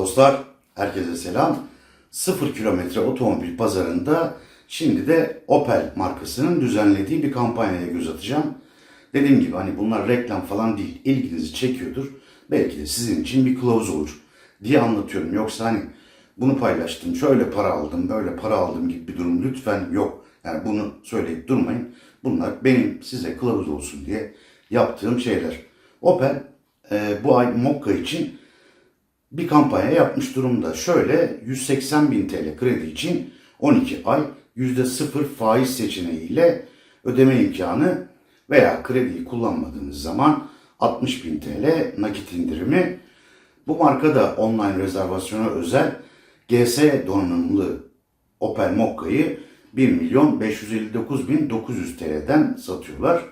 Dostlar, herkese selam. 0 kilometre otomobil pazarında şimdi de Opel markasının düzenlediği bir kampanyaya göz atacağım. Dediğim gibi hani bunlar reklam falan değil, ilginizi çekiyordur. Belki de sizin için bir kılavuz olur diye anlatıyorum. Yoksa hani bunu paylaştım, şöyle para aldım, böyle para aldım gibi bir durum lütfen yok. Yani bunu söyleyip durmayın. Bunlar benim size kılavuz olsun diye yaptığım şeyler. Opel e, bu ay Mokka için bir kampanya yapmış durumda. Şöyle 180 bin TL kredi için 12 ay %0 faiz seçeneğiyle ödeme imkanı veya krediyi kullanmadığınız zaman 60 bin TL nakit indirimi. Bu marka da online rezervasyona özel GS donanımlı Opel Mokka'yı 1 milyon 559 bin 900 TL'den satıyorlar.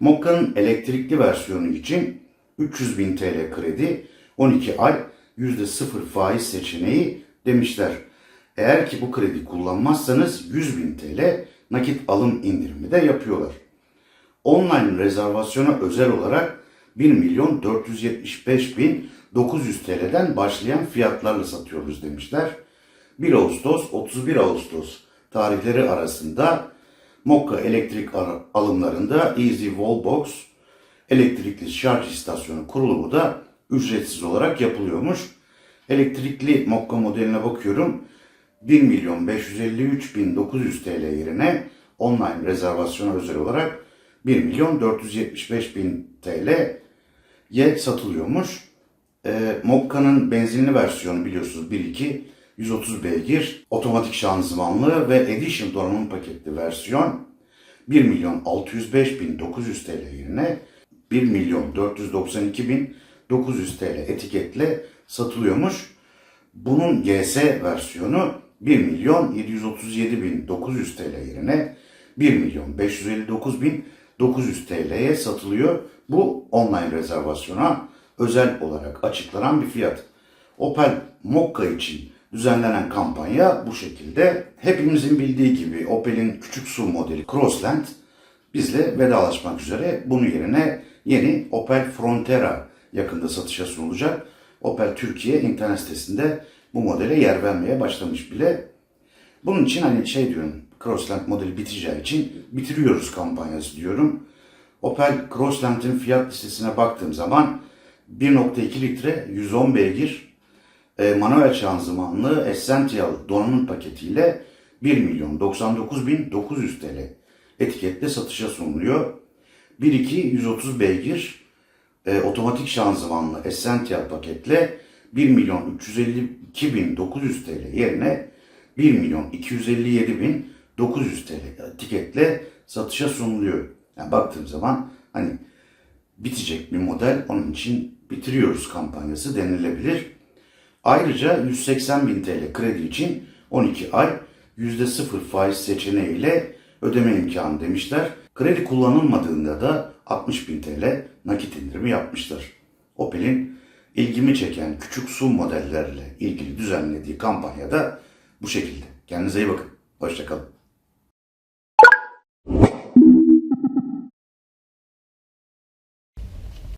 Mokka'nın elektrikli versiyonu için 300 bin TL kredi, 12 ay %0 faiz seçeneği demişler. Eğer ki bu kredi kullanmazsanız 100 bin TL nakit alım indirimi de yapıyorlar. Online rezervasyona özel olarak 1 milyon 475 bin 900 TL'den başlayan fiyatlarla satıyoruz demişler. 1 Ağustos 31 Ağustos tarihleri arasında Mokka elektrik ar- alımlarında Easy Wallbox elektrikli şarj istasyonu kurulumu da ücretsiz olarak yapılıyormuş. Elektrikli Mokka modeline bakıyorum. 1 milyon 553 bin 900 TL yerine online rezervasyona özel olarak 1 milyon 475 bin TL'ye satılıyormuş. E, Mokka'nın benzinli versiyonu biliyorsunuz 1.2 130 beygir otomatik şanzımanlı ve Edition donanım paketli versiyon 1 milyon 605 bin 900 TL yerine 1 milyon 492 bin 900 TL etiketle satılıyormuş. Bunun GS versiyonu 1 milyon 737 bin 900 TL yerine 1 milyon 559 bin 900 TL'ye satılıyor. Bu online rezervasyona özel olarak açıklanan bir fiyat. Opel Mokka için düzenlenen kampanya bu şekilde. Hepimizin bildiği gibi Opel'in küçük su modeli Crossland bizle vedalaşmak üzere. Bunun yerine yeni Opel Frontera yakında satışa sunulacak. Opel Türkiye internet sitesinde bu modele yer vermeye başlamış bile. Bunun için hani şey diyorum, Crossland modeli biteceği için bitiriyoruz kampanyası diyorum. Opel Crossland'in fiyat listesine baktığım zaman 1.2 litre 110 beygir e, manuel şanzımanlı Essential donanım paketiyle 1 milyon 99 bin 900 TL etiketle satışa sunuluyor. 1.2 130 beygir e, otomatik şanzımanlı Essential paketle 1 milyon 352 bin 900 TL yerine 1 milyon 257 bin 900 TL etiketle satışa sunuluyor. Yani baktığım zaman hani bitecek bir model onun için bitiriyoruz kampanyası denilebilir. Ayrıca 180 bin TL kredi için 12 ay %0 faiz seçeneğiyle ödeme imkanı demişler. Kredi kullanılmadığında da 60 bin TL nakit indirimi yapmışlar. Opel'in ilgimi çeken küçük su modellerle ilgili düzenlediği kampanyada bu şekilde. Kendinize iyi bakın. Hoşçakalın.